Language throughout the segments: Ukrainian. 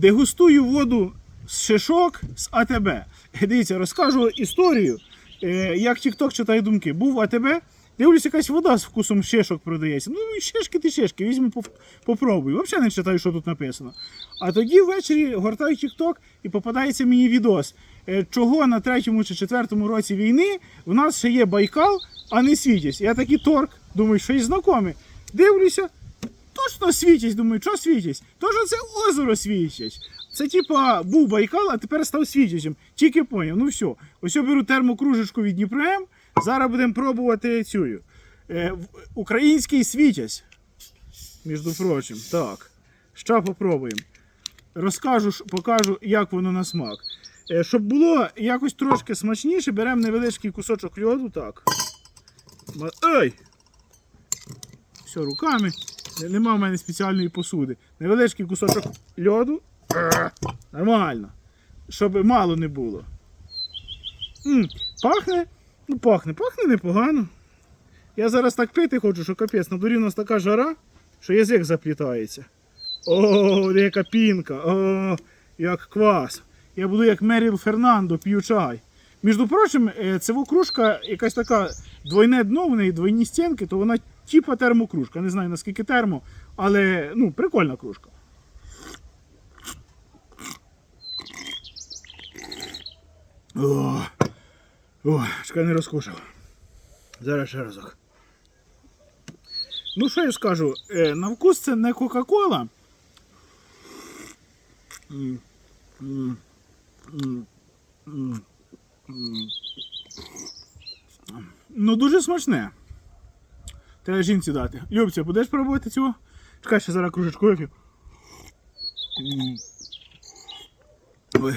Дегустую воду з шишок з АТБ. Дивіться, розкажу історію, е, як TikTok читає думки. Був АТБ, дивлюсь, якась вода з вкусом шишок продається. Ну, шишки ти шишки, візьму, поп- попробуй. Взагалі не читаю, що тут написано. А тоді ввечері гортаю TikTok і попадається мені відос, е, чого на третьому чи четвертому році війни в нас ще є Байкал, а не Світязь. Я такий торг, думаю, що й знайомий. Дивлюся, точно світязь, думаю, що світязь? Тож це озеро світязь. Це типа був Байкал, а тепер став світязем. Тільки поняв. Ну все. Ось я беру термокружечку від Дніпром. Зараз будемо пробувати цю. Е, український світязь. Між прочим. Так. Ще попробуємо. Розкажу, покажу, як воно на смак. Е, Щоб було якось трошки смачніше, беремо невеличкий кусочок льоду. Так. Ой! Все, руками. Не- Нема в мене спеціальної посуди. Невеличкий кусочок льоду. Нормально. Щоб мало не було. Пахне. Ну, пахне, пахне непогано. Я зараз так пити хочу, що капець, на дворі у нас така жара, що язик заплітається. О, яка пінка, о, як квас. Я буду як Меріл Фернандо, п'ю чай. Між прочим, е, це кружка якась така двойне дно, в неї двойні стінки, то вона типа термокружка. Не знаю наскільки термо, але ну, прикольна кружка. О, о, чекай, не розкушав. Зараз ще разок. Ну, що я скажу? Е, на вкус це не Кока-Кола. Ну, дуже смачне. Треба жінці дати. Любця, будеш пробувати цього? Чекай, ще зараз кружечку вип'ю.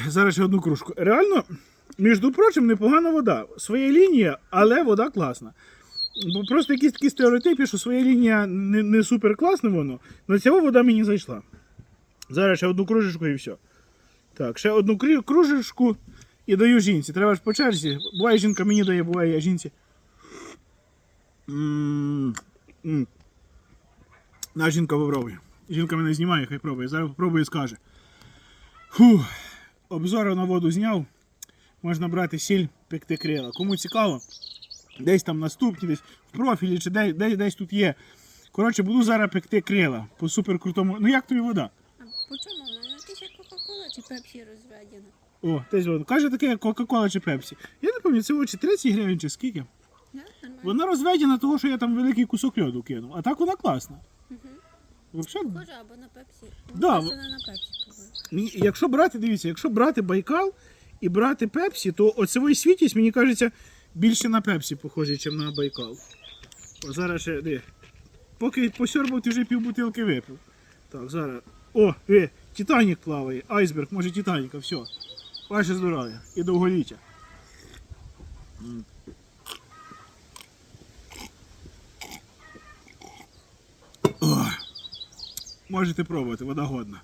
Зараз ще одну кружку. Реально, між прочим, непогана вода. Своя лінія, але вода класна. Бо просто якісь такі стереотипи, що своя лінія не, не супер класна воно, але ця вода мені зайшла. Зараз ще одну кружечку і все. Так, ще одну кружечку і даю жінці. Треба ж по черзі. Буває жінка мені дає, буває я жінці. На жінка попробує. Жінка мене знімає, хай пробує. Зараз попробує і скаже. Фух. Обзор на воду зняв. Можна брати сіль, пекти крила. Кому цікаво, десь там наступні, десь в профілі чи десь, десь, десь тут є. Коротше, буду зараз пекти крила по супер крутому. Ну як тобі вода? А по чому вона? Якась як Кока-Кола чи Пепсі розведена? О, десь вода. Каже таке, як Кока-Кола чи Пепсі. Я не пам'ятаю, це очі 30 гривень чи скільки. Вона розведена того, що я там великий кусок льоду кинув. А так вона класна. Взагалі, Схожа або на Пепсі. Да, просто не на Пепсі похоже. Мені- якщо брати, дивіться, якщо брати Байкал і брати Пепсі, то оцевий світість, мені кажеться, більше на Пепсі похожий, ніж на Байкал. О, зараз ще де. Поки посьорбав, ти вже півбутилки випив. Так, зараз. О, е, Титанік плаває, айсберг, може Титаніка, все. Ваше здоров'я і довголіття. М. можете пробувати, вода годна.